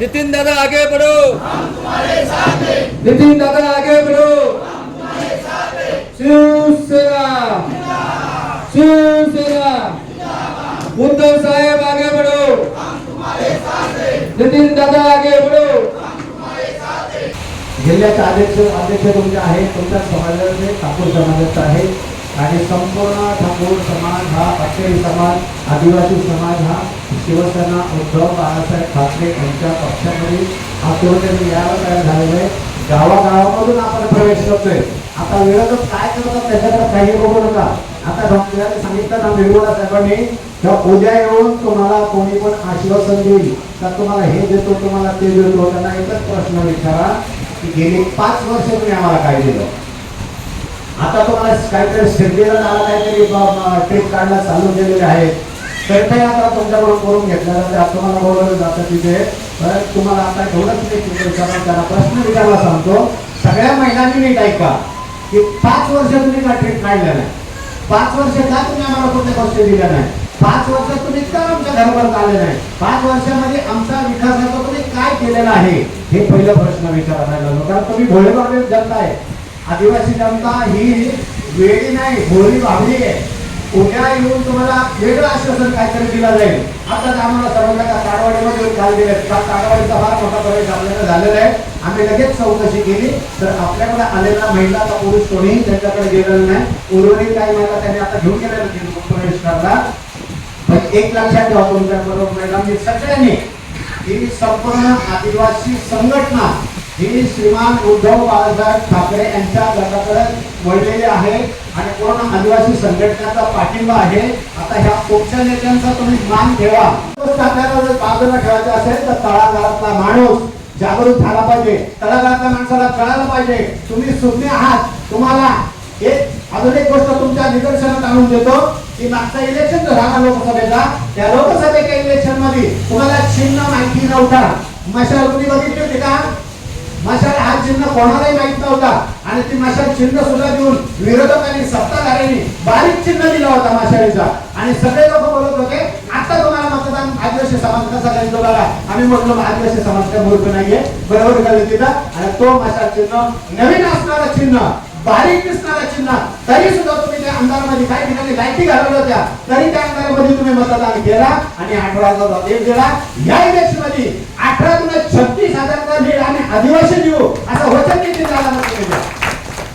नितिन दादा आगे बढ़ो। नितिन दादा आगे बढ़ो। शिवसेना। शिवसेना। उद्धव साहेब आगे बढ़ो। नितिन दादा आगे बढ़ो। जिल्ह्याचे अध्यक्ष अध्यक्ष तुमचे आहेत? तुमच्या समाजाचे? ठाकूर समाजाचे आहेत. आणि संपूर्ण ठाकूर समाज हा अखेरी समाज आदिवासी समाज हा. शिवसेना उद्धव बाळासाहेब ठाकरे यांच्या पक्षामध्ये हा कुठेतरी यायला तयार झालेला आहे? गावागावामधून आपण प्रवेश करतोय. आता विरोधक काय करतात त्याच्याकडे काही बघू नका. आता डॉक्टरांनी सांगितलं ना निर्मला साहेबांनी किंवा उद्या येऊन तुम्हाला कोणी पण आश्वासन देईल. तर तुम्हाला हे देतो तुम्हाला ते देतो. त्यांना एकच प्रश्न विचारा की गेली पाच वर्ष तुम्ही आम्हाला काय दिलं? आता तुम्हाला काहीतरी शिर्डीला नावा काहीतरी ट्रिप काढला चालू केलेले आहेत. तर ते आता तुमच्याकडून करून घेतलं जाते. आता तुम्हाला बोलवलं जातं तिथे. तर तुम्हाला आता एवढंच मी विचारणार प्रश्न विचारला सांगतो. सगळ्या महिलांनी नीट ऐका की पाच वर्ष तुम्ही का ट्रिप काढल्या नाही. पाच वर्ष का तुम्ही आम्हाला कुठले पैसे दिले नाही? पाच वर्ष तुम्ही का आमच्या घरापर्यंत आले नाही? पाच वर्षामध्ये आमचा विकासाचा तुम्ही काय केलेला आहे? हे पहिलं प्रश्न विचारायला लागलो. कारण तुम्ही भोळेबाबी जनता आहे आदिवासी जनता ही वेळी नाही भोळी वाढली आहे. उद्या येऊन तुम्हाला वेगळं आश्वासन काहीतरी दिलं जाईल. आता आम्हाला सर्वांना का ताडवाडीमध्ये काल दिले. ताडवाडीचा फार मोठा प्रवेश आपल्याला झालेला आहे. आम्ही लगेच चौकशी केली. तर आपल्याकडे आलेला महिला का पुरुष कोणीही त्यांच्याकडे गेलेला नाही. उर्वरित काही महिला त्यांनी आता घेऊन गेलेला नाही प्रवेश करला पण एक लक्षात ठेवा तुमच्याबरोबर मॅडम. सगळ्यांनी ही संपूर्ण आदिवासी संघटना ही श्रीमान उद्धव बाळासाहेब ठाकरे यांच्या गटाकडे वळलेली आहे आणि पूर्ण आदिवासी संघटनेचा पाठिंबा आहे. आता ह्या पक्ष नेत्यांचा तुम्ही मान ठेवा. जर बाजूला ठेवायचं असेल तर तळागाळातला माणूस जागरूक झाला पाहिजे. तळागाळातल्या माणसाला कळायला पाहिजे. तुम्ही सुज्ञ आहात. तुम्हाला एक अजून एक गोष्ट तुमच्या निदर्शनात आणून देतो की मागचा इलेक्शन जो झाला लोकसभेचा. त्या लोकसभेच्या इलेक्शनमध्ये तुम्हाला चिन्ह माहिती नव्हता. मशाल तुम्ही बघितली होती का मशाल हा चिन्ह कोणालाही माहीत नव्हता. आणि ती मशाल चिन्ह सुद्धा देऊन विरोधकांनी सत्ताधाऱ्यांनी बारीक चिन्ह दिला होता मशालीचा. आणि सगळे लोक बोलत होते आता तुम्हाला मतदान आदिवासी समाज कसा करायचो बघा आम्ही म्हटलो आदिवासी समाज काय मूर्ख नाहीये. बरोबर झालं तिथं आणि तो मशाल चिन्ह नवीन असणारा चिन्ह. बारीक दिसणाऱ्या चिन्ह. तरी सुद्धा तुम्ही त्या अंधारामध्ये काही ठिकाणी लाईटी घालवल्या होत्या. तरी त्या अंधारामध्ये तुम्ही मतदान केला आणि अठराचा एक दिला. या इलेक्शनमध्ये अठरा तुला छत्तीस हजारचा लीड आणि आदिवासी देऊ असं वचन किती झाला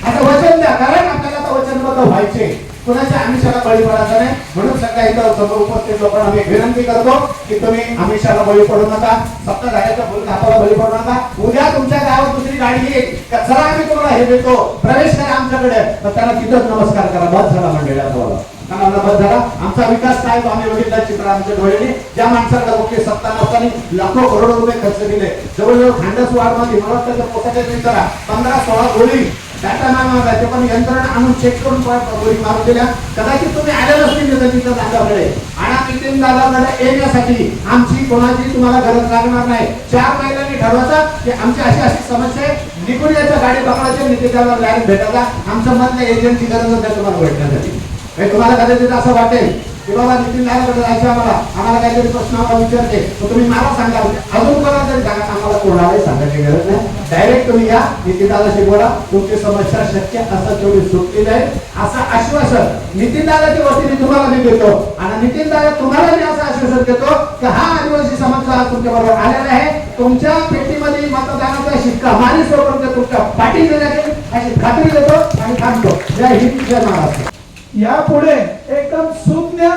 असं वचन द्या. कारण आपल्याला वचनबद्ध व्हायचे कुणाच्या आमिषाला बळी पडायचा नाही. म्हणून सगळ्या इथं सर्व उपस्थित लोकांना मी विनंती करतो की तुम्ही आमिषाला बळी पडू नका. फक्त झाल्याच्या बोल हाताला बळी पडू नका. उद्या तुमच्या गावात दुसरी गाडी येईल. का चला आम्ही तुम्हाला हे देतो. प्रवेश करा आमच्याकडे. तर त्याला तिथंच नमस्कार करा. बस झाला मंडळात तुम्हाला झाला. आमचा विकास काय तो आम्ही बघितला चित्र आमच्या डोळ्याने ज्या माणसाला मुख्य सत्ता नसताना लाखो करोडो रुपये खर्च केले. जवळजवळ खांडस वाढमध्ये मला वाटतं त्या पोसाच्या पंधरा सोळा गोळी डाटा नाम आला ते पण यंत्रणा आणून चेक करून गोळी मारून दिल्या. कदाचित तुम्ही आले नसतील तिथं दादाकडे. आणि नितीन दादाकडे येण्यासाठी आमची कोणाची तुम्हाला गरज लागणार नाही. चार महिन्यांनी ठरवायचं की आमची अशी अशी समस्या आहे. निघून यायचं गाडी पकडायची नितीन दादा डायरेक्ट भेटायला. आमचं मत नाही एजंटची गरज नाही तुम्हाला भेटण्यासाठी हे म्हणजे तुम्हाला कदाचित असं वाटेल की बाबा नितीन दादाकडे जायचं आम्हाला आम्हाला काहीतरी प्रश्न आम्हाला विचारते तर तुम्ही मला सांगा अजून कोणाला तरी सांगा आम्हाला कोणालाही सांगायची गरज नाही. डायरेक्ट तुम्ही या नितीन दादाशी बोला. तुमची समस्या शक्य असं तेवढी सुटली जाईल असं आश्वासन नितीन दादाच्या वतीने तुम्हाला मी देतो. आणि नितीन दादा तुम्हाला मी असं आश्वासन देतो की हा आदिवासी समाज आज तुमच्या बरोबर आलेला आहे. तुमच्या पेटीमध्ये मतदानाचा शिक्का मारी सोबत तुमच्या पाठी देण्यात येईल अशी खात्री देतो आणि थांबतो. जय हिंद जय महाराष्ट्र. यापुढे एकदम सुज्ञ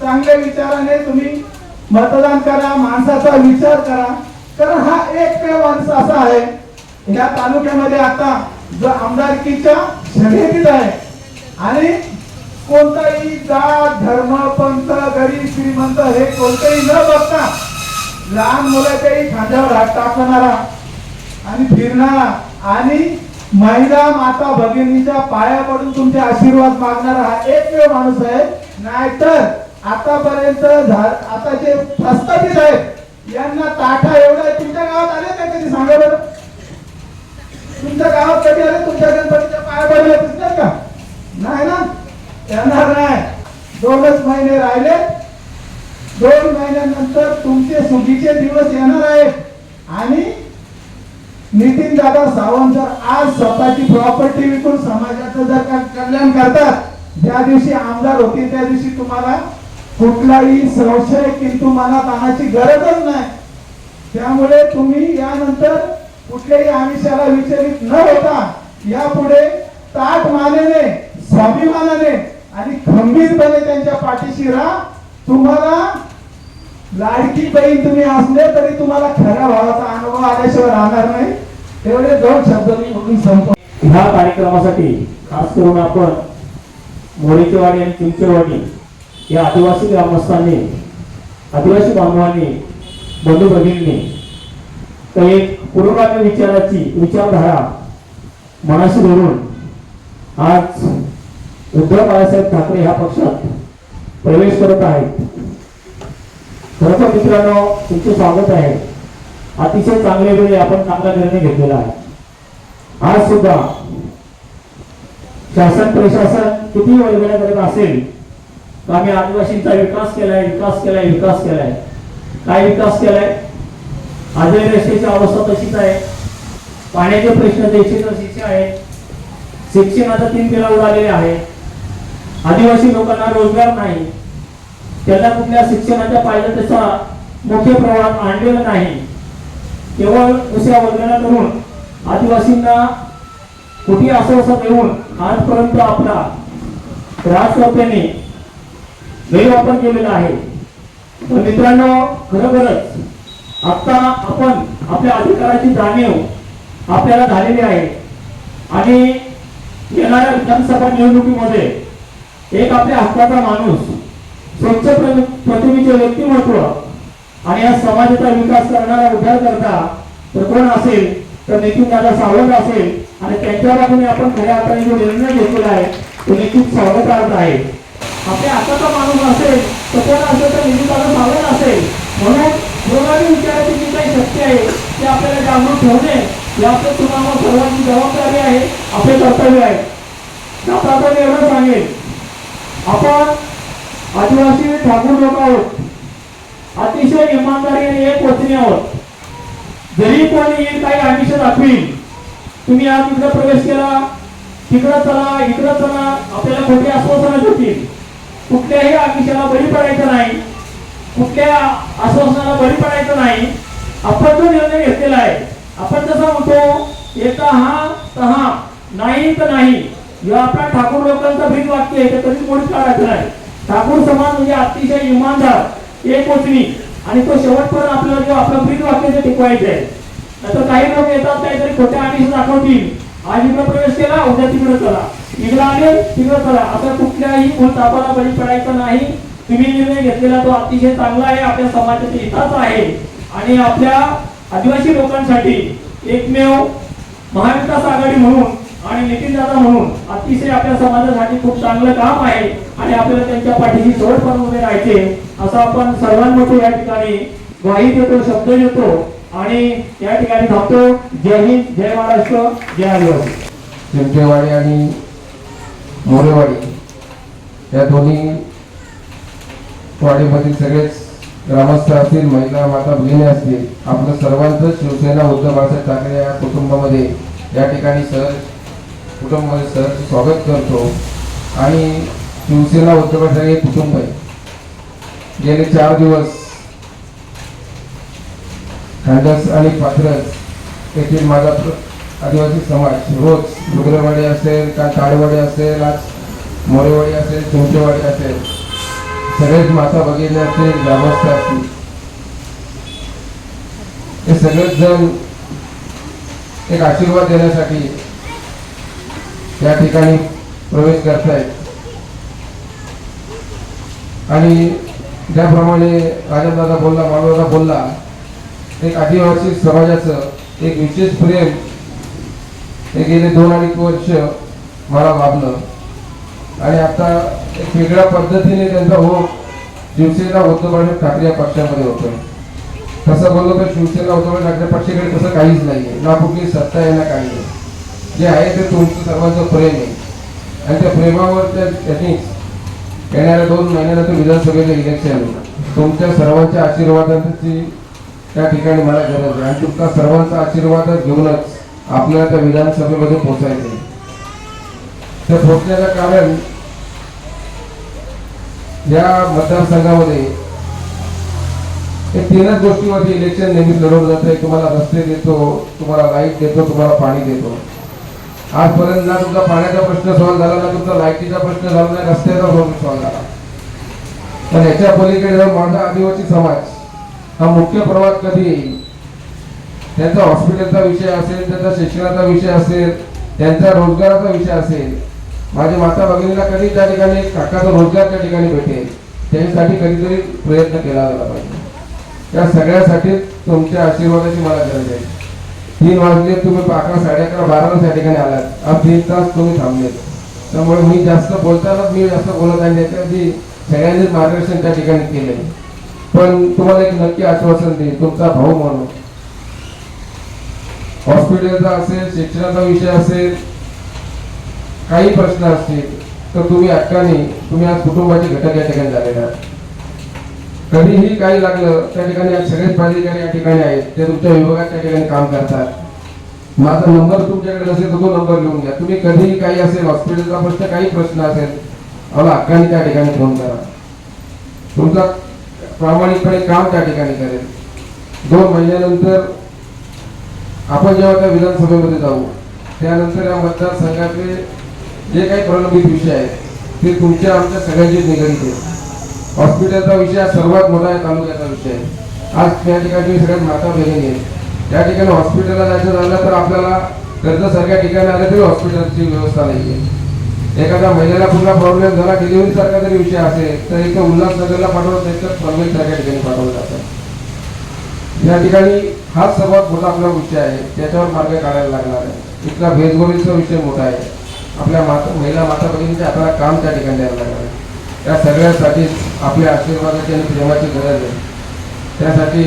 चांगल्या विचाराने तुम्ही मतदान करा माणसाचा विचार करा. कारण हा एक माणूस असा आहे या तालुक्यामध्ये आता जो आमदारकीच्या शर्यतीत आहे. आणि कोणताही जात धर्म पंथ गरीब श्रीमंत हे कोणतेही न बघता लहान मुलाच्याही खांद्यावर हात टाकणारा आणि फिरणारा आणि महिला माता भगिनीच्या पाया पडून तुमचे आशीर्वाद मागणारा हा एकमेव माणूस आहे. नाहीतर आतापर्यंत झा- आता जे प्रस्थापित आहेत यांना ताठा एवढा आहे. तुमच्या गावात आले काय कधी? सांगा बरं. तुमच्या गावात कधी आले? तुमच्या गणपतीच्या पाया पडले दिसणार का? नाही ना? येणार नाही. दोनच महिने राहिले. दोन महिन्यानंतर तुमचे सुखीचे दिवस येणार आहेत. आणि नितीन दादा सावंत जर दिवशी आमदार त्या दिवशी तुम्हाला कुठलाही संशय किंतु मनात आणायची गरजच नाही. त्यामुळे तुम्ही यानंतर कुठल्याही आमिषाला विचलित न होता यापुढे ताट मानेने स्वाभिमानाने आणि खंबीरपणे त्यांच्या पाठीशी राहा. तुम्हाला लाडकी बहीण तुम्ही असले तरी तुम्हाला खऱ्या भावाचा अनुभव आल्याशिवाय राहणार नाही. तेवढे दोन शब्द मी म्हणून संपतो ह्या कार्यक्रमासाठी खास करून आपण मोरेचेवाडी आणि चिंचेवाडी या आदिवासी ग्रामस्थांनी आदिवासी बांधवांनी बंधू भगिनींनी तर एक पुरोगामी विचाराची विचारधारा मनाशी धरून आज उद्धव बाळासाहेब ठाकरे ह्या पक्षात प्रवेश करत आहेत. खरं तर मित्रांनो तुमचे स्वागत आहे. अतिशय चांगले वेळी आपण चांगला निर्णय घेतलेला आहे. आज सुद्धा शासन प्रशासन किती वळवण्या करत असेल तर आम्ही आदिवासींचा विकास केलाय विकास केलाय विकास केलाय. काय विकास केलाय? आजही रस्त्याची अवस्था तशीच आहे. पाण्याचे प्रश्न देखील तशीचे आहेत. शिक्षणाचा तीन पिला उडालेले आहे आदिवासी लोकांना रोजगार नाही. त्याला कुठल्या शिक्षणाच्या पाहिजे तसा मुख्य प्रवाहात आणलेला नाही. केवळ दुसऱ्या वर्गाला करून आदिवासींना कुठे आश्वासन देऊन आजपर्यंत आपला राजकर्त्यांनी गैरवापर केलेला आहे. तर मित्रांनो खरोखरच आता आपण आपल्या अधिकाराची जाणीव आपल्याला झालेली आहे. आणि येणाऱ्या विधानसभा निवडणुकीमध्ये एक आपल्या हक्काचा माणूस स्वच्छ प्रतिमेचे व्यक्तिमत्व आणि या समाजाचा विकास करणारा उद्धार करता तर कोण असेल? तर नितीन दादा सावंत असेल. आणि त्यांच्या बाजूने आपण खऱ्या हाताने जो निर्णय घेतलेला आहे तो निश्चित स्वागतार्थ आहे. आपल्या आताचा माणूस असेल तर कोण असेल तर नितीन सावध असेल. म्हणून कोणाही विचाराची जी काही शक्ती आहे ती आपल्याला जागृत ठेवणे ही आपल्या तुम्हाला सर्वांची जबाबदारी आहे आपले कर्तव्य आहे. आता आपण एवढं सांगेल आपण आदिवासी ठाकूर लोक आहोत. अतिशय इमानदारीने एक वचने आहोत. जरी कोणी एक काही आमिष दाखवी तुम्ही आज इकडे प्रवेश केला तिकडं चला इकडं चला. आपल्याला खोटी आश्वासनं देतील? कुठल्याही आमिषाला बळी पडायचं नाही. कुठल्या आश्वासनाला बळी पडायचं नाही. आपण जो निर्णय घेतलेला आहे आपण जसा म्हणतो येता हा तहा नाही तर नाही. जेव्हा आपला ठाकूर लोकांचा भीत वाक्य आहे ते कधी कोणीच काढायचं नाही. ठाकूर समाज म्हणजे अतिशय इमानदार एक वचनी आणि तो शेवटपर्यंत आपल्याला जेव्हा आपलं भीत वाक्य ते टिकवायचं आहे. नाहीतर काही लोक येतात काहीतरी खोट्या आणि दाखवतील. आज इकडे प्रवेश केला उद्या तिकडे चला. इकडे आले तिकडे चला. असं कुठल्याही तापाला बळी पडायचं नाही. तुम्ही निर्णय घेतलेला तो अतिशय चांगला आहे. आपल्या समाजाचे हिताच आहे. आणि आपल्या आदिवासी लोकांसाठी एकमेव महाविकास आघाडी म्हणून आणि नितीन दादा म्हणून अतिशय आपल्या समाजासाठी खूप चांगलं काम आहे. आणि आपल्याला त्यांच्या पाठीशी पण उभे राहायचे. असं आपण सर्वांमध्ये या ठिकाणी ग्वाही देतो शब्द देतो. आणि या ठिकाणी थांबतो जय हिंद जय महाराष्ट्र जय आदिवासी चिमटेवाडी आणि मोरेवाडी या दोन्ही वाडीमधील सगळेच ग्रामस्थ असतील महिला माता भगिनी असतील आपलं सर्वांचं शिवसेना उद्धव बाळासाहेब ठाकरे या कुटुंबामध्ये या ठिकाणी सर कुटुंबामध्ये सर स्वागत करतो. आणि शिवसेना उद्धव ठाकरे हे कुटुंब आहे. गेले चार दिवस खांडस आणि पाथरस येथील माझा आदिवासी समाज. रोज डुगरेवाडी असेल का ताडवाडी असेल आज मोरेवाडी असेल चिंचेवाडी असेल. सगळेच माता भगिनी असतील ग्रामस्थ असतील. हे सगळेच जण एक आशीर्वाद देण्यासाठी या ठिकाणी प्रवेश करतायत. आणि ज्याप्रमाणे राजनदादा बोलला मानवदादा बोलला एक आदिवासी समाजाचं एक विशेष प्रेम हे गेले दोन अडीच वर्ष मला लाभलं आणि आता एक वेगळ्या पद्धतीने त्यांचा हो शिवसेना उद्धव बाळासाहेब ठाकरे या पक्षामध्ये होतं तसं बोललो तर शिवसेना उद्धव ठाकरे पक्षाकडे तसं काहीच नाहीये. ना कुठली सत्ता आहे ना काही नाही. जे आहे ते तुमचं सर्वांचं प्रेम आहे. आणि त्या प्रेमावर त्या त्यांनी येणाऱ्या दोन महिन्यानंतर विधानसभेचं इलेक्शन तुमच्या सर्वांच्या आशीर्वादांची त्या ठिकाणी मला गरज आहे. आणि तुमचा सर्वांचा आशीर्वादच घेऊनच आपल्याला त्या विधानसभेमध्ये पोचायचं आहे. त्या पोचण्याचं कारण या मतदारसंघामध्ये तीनच गोष्टीवरती इलेक्शन नेहमी लढवलं जात. आहे तुम्हाला रस्ते देतो तुम्हाला लाइट देतो तुम्हाला पाणी देतो. आजपर्यंत ना तुमचा पाण्याचा प्रश्न सॉल्व्ह झाला ना तुमचा लाईटीचा प्रश्न झाला नाही रस्त्याचा प्रश्न सॉल्व्ह झाला. पण याच्या पलीकडे जाऊन माझा आदिवासी समाज हा मुख्य प्रवास कधी येईल? त्यांचा हॉस्पिटलचा विषय असेल त्यांचा शिक्षणाचा विषय असेल त्यांचा रोजगाराचा विषय असेल. माझ्या माता भगिनीला कधी त्या ठिकाणी काकाचा रोजगार त्या ठिकाणी भेटेल. त्याच्यासाठी कधीतरी प्रयत्न केला गेला पाहिजे. त्या सगळ्यासाठी तुमच्या आशीर्वादाची मला गरज आहे. तीन वाजले तुम्ही अकरा साडे अकरा बाराला त्या ठिकाणी आलात. आज तीन तास तुम्ही थांबलेत. त्यामुळे मी जास्त बोलतानाच मी जास्त बोलत आहे त्याच्याआधी सगळ्यांनीच मार्गदर्शन त्या ठिकाणी केले पण तुम्हाला एक नक्की आश्वासन देईल तुमचा भाऊ म्हणून. हॉस्पिटलचा असेल शिक्षणाचा विषय असेल काही प्रश्न असतील तर तुम्ही हक्काने तुम्ही आज कुटुंबाचे घटक या ठिकाणी झालेले आहात. कधीही काही लागलं त्या ठिकाणी आज सगळेच प्राधिकारी या ठिकाणी आहेत. ते तुमच्या विभागात त्या ठिकाणी काम करतात. माझा नंबर तुमच्याकडे असेल तर तो नंबर लिहून घ्या. तुम्ही कधीही काही असेल हॉस्पिटलचा प्रश्न काही प्रश्न असेल मला अक्काने त्या ठिकाणी फोन करा. तुमचा प्रामाणिकपणे काम त्या ठिकाणी करेल. दोन महिन्यानंतर आपण जेव्हा त्या विधानसभेमध्ये जाऊ त्यानंतर या मतदारसंघातले जे काही प्रलंबित विषय आहेत ते तुमच्या आमच्या सगळ्यांचे निगडीत आहेत. हॉस्पिटलचा विषय हा सर्वात मोठा आहे तालुक्याचा विषय आहे. आज त्या ठिकाणी सगळ्यात माता बहिणी आहे त्या ठिकाणी हॉस्पिटलला जायचं झालं तर आपल्याला कर्जसारख्या ठिकाणी आलं तरी हॉस्पिटलची व्यवस्था नाही आहे एखाद्या महिलेला कुठला प्रॉब्लेम झाला डिलिव्हरी सारखा जरी विषय असेल तर इथं उल्हासनगरला पाठवलं नाही तर पनवेल सारख्या ठिकाणी पाठवलं जातं. या ठिकाणी हाच सर्वात मोठा आपला विषय आहे त्याच्यावर मार्ग काढायला लागणार आहे. इथला भेदगोळीचा विषय मोठा आहे. आपल्या माता महिला माता भगिनीच्या काम त्या ठिकाणी द्यायला लागणार आहे. या सगळ्यासाठी आपल्या आशीर्वादाची आणि प्रेमाची गरज आहे. त्यासाठी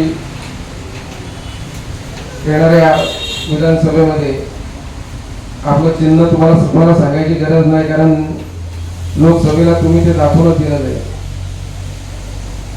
येणाऱ्या विधानसभेमध्ये आपलं चिन्ह तुम्हाला तुम्हाला सांगायची गरज नाही कारण लोकसभेला तुम्ही ते दाखवूनच दिलं आहे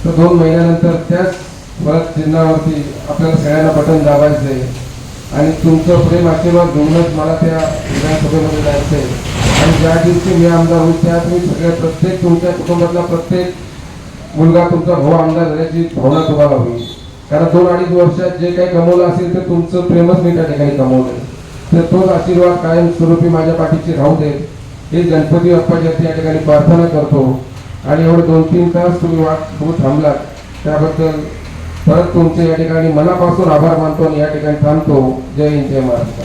तर दोन महिन्यानंतर त्याच परत चिन्हावरती आपल्याला सगळ्यांना बटन दाबायचं आहे आणि तुमचं प्रेम आशीर्वाद घेऊनच मला त्या विधानसभेमध्ये जायचं आहे आणि ज्या दिवशी मी आमदार होईल त्या तुम्ही सगळ्या प्रत्येक तुमच्या कुटुंबातला प्रत्येक मुलगा तुमचा भाऊ आमदार झाल्याची भावना तुम्हाला होईल. कारण दोन अडीच वर्षात जे काही कमवलं असेल ते तुमचं प्रेमच मी त्या ठिकाणी कमवलं तर तोच आशीर्वाद कायम स्वरूपी माझ्या पाठीशी राहू दे. हे गणपती बाप्पाच्या या ठिकाणी प्रार्थना करतो आणि एवढे दोन तीन तास तुम्ही वाट बघून थांबलात त्याबद्दल परत तुमचे या ठिकाणी मनापासून आभार मानतो आणि या ठिकाणी थांबतो. जय हिंद जय महाराष्ट्र.